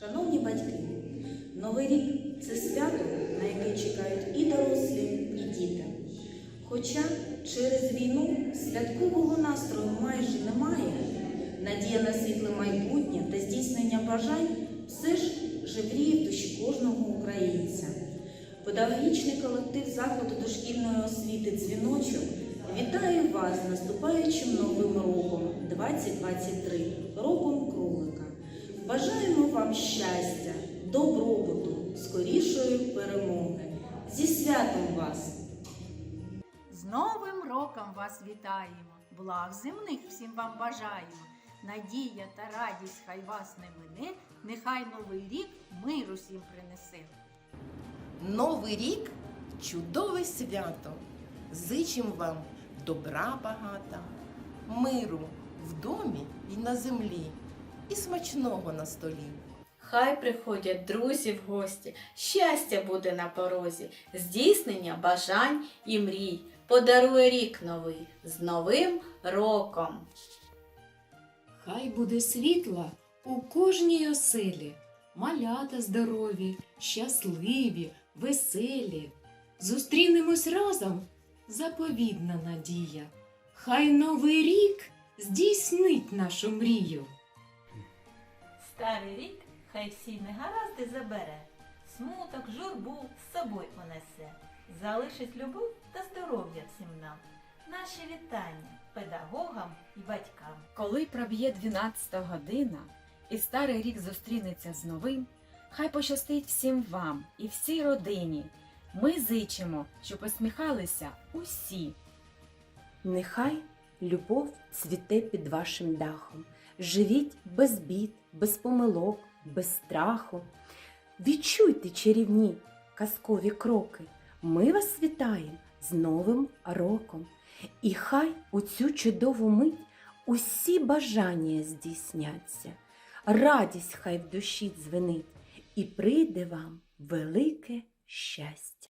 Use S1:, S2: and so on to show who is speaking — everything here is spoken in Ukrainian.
S1: Шановні батьки, Новий рік це свято, на яке чекають і дорослі, і діти. Хоча через війну святкового настрою майже немає, надія на світле майбутнє та здійснення бажань все ж живріє в душі кожного українця. Педагогічний колектив закладу дошкільної освіти дзвіночок вітає вас з наступаючим новим роком 2023, роком кролика. Бажаємо вам щастя, добробуту, скорішої перемоги. Зі святом вас!
S2: З Новим роком вас вітаємо! Благ земних всім вам бажаємо! Надія та радість хай вас не мине, нехай новий рік миру всім принесе.
S3: Новий рік чудове свято. Зичим вам добра багата, миру в домі і на землі, і смачного на столі.
S4: Хай приходять друзі в гості, щастя буде на порозі, здійснення бажань і мрій. Подарує рік новий з новим роком.
S5: Хай буде світла у кожній оселі, малята здорові, щасливі, веселі. Зустрінемось разом, заповідна надія. Хай новий рік здійснить нашу мрію.
S6: Старий рік хай всі негаразди забере, смуток, журбу з собою понесе, залишить любов та здоров'я всім нам. Наші вітання педагогам і батькам.
S7: Коли проб'є 12 година і старий рік зустрінеться з новим, хай пощастить всім вам і всій родині. Ми зичимо, щоб посміхалися усі.
S8: Нехай любов цвіте під вашим дахом. Живіть без бід, без помилок, без страху. Відчуйте чарівні казкові кроки. Ми вас вітаємо з Новим роком. І хай у цю чудову мить усі бажання здійсняться. Радість хай в душі дзвенить, і прийде вам велике щастя.